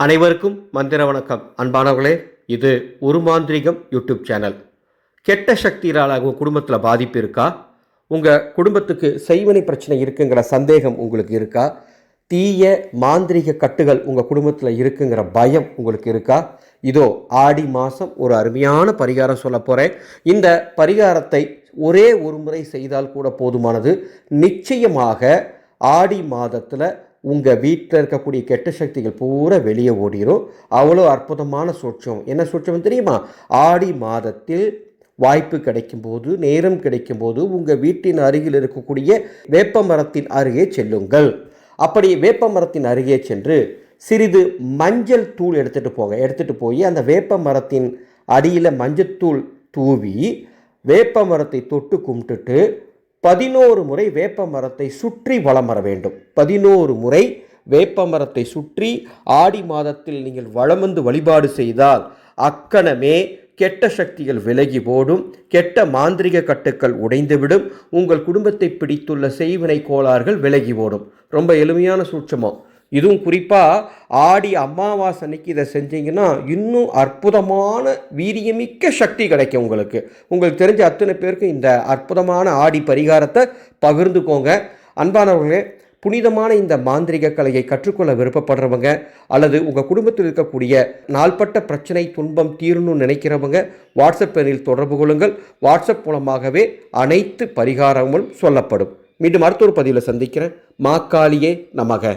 அனைவருக்கும் மந்திர வணக்கம். அன்பானவர்களே இது ஒரு மாந்திரிகம் யூடியூப் சேனல். கெட்ட சக்தியால் உங்கள் குடும்பத்தில் பாதிப்பு இருக்கா? உங்கள் குடும்பத்துக்கு செய்வனை பிரச்சனை இருக்குங்கிற சந்தேகம் உங்களுக்கு இருக்கா? தீய மாந்திரிக கட்டுகள் உங்கள் குடும்பத்தில் இருக்குங்கிற பயம் உங்களுக்கு இருக்கா? இதோ ஆடி மாதம் ஒரு அருமையான பரிகாரம் சொல்ல போகிறேன் இந்த பரிகாரத்தை ஒரே ஒரு முறை செய்தால் கூட போதுமானது. நிச்சயமாக ஆடி மாதத்தில் உங்கள் வீட்டில் இருக்கக்கூடிய கெட்ட சக்திகள் பூரா வெளியே ஓடிரும். அவ்வளோ அற்புதமான சூட்சம். என்ன சூட்சம் தெரியுமா? ஆடி மாதத்தில் வாய்ப்பு கிடைக்கும்போது நேரம் கிடைக்கும்போது உங்கள் வீட்டின் அருகில் இருக்கக்கூடிய வேப்ப மரத்தின் அருகே செல்லுங்கள். அப்படி வேப்ப மரத்தின் அருகே சென்று சிறிது மஞ்சள் தூள் எடுத்துகிட்டு போங்க. எடுத்துகிட்டு போய் அந்த வேப்ப மரத்தின் அடியில் மஞ்சத்தூள் தூவி வேப்ப மரத்தை தொட்டு கும்பிட்டுட்டு பதினோரு முறை வேப்ப மரத்தை சுற்றி வலம் வர வேண்டும். பதினோரு முறை வேப்ப மரத்தை சுற்றி ஆடி மாதத்தில் நீங்கள் வளம் வந்து வழிபாடு செய்தால் அக்கணமே கெட்ட சக்திகள் விலகி ஓடும் கெட்ட மாந்திரிக கட்டுக்கள் உடைந்துவிடும் உங்கள் குடும்பத்தை பிடித்துள்ள செய்வினை கோளாறுகள் விலகி ஓடும். ரொம்ப எளிமையான சூட்சமம். இதுவும் குறிப்பாக ஆடி அமாவாசை அன்னைக்கு இதை செஞ்சீங்கன்னா இன்னும் அற்புதமான வீரியமிக்க சக்தி கிடைக்கும் உங்களுக்கு. உங்களுக்கு தெரிஞ்ச அத்தனை பேருக்கும் இந்த அற்புதமான ஆடி பரிகாரத்தை பகிர்ந்துக்கோங்க. அன்பானவர்களே புனிதமான இந்த மாந்திரிக கலையை கற்றுக்கொள்ள விருப்பப்படுறவங்க அல்லது உங்கள் குடும்பத்தில் இருக்கக்கூடிய நாள்பட்ட பிரச்சனை துன்பம் தீரணும்னு நினைக்கிறவங்க வாட்ஸ்அப் எண்ணில் தொடர்பு கொள்ளுங்கள். வாட்ஸ்அப் மூலமாகவே அனைத்து பரிகாரங்களும் சொல்லப்படும். மீண்டும் அடுத்த ஒரு பதிவில் சந்திக்கிறேன். மாக்காளியே நமக.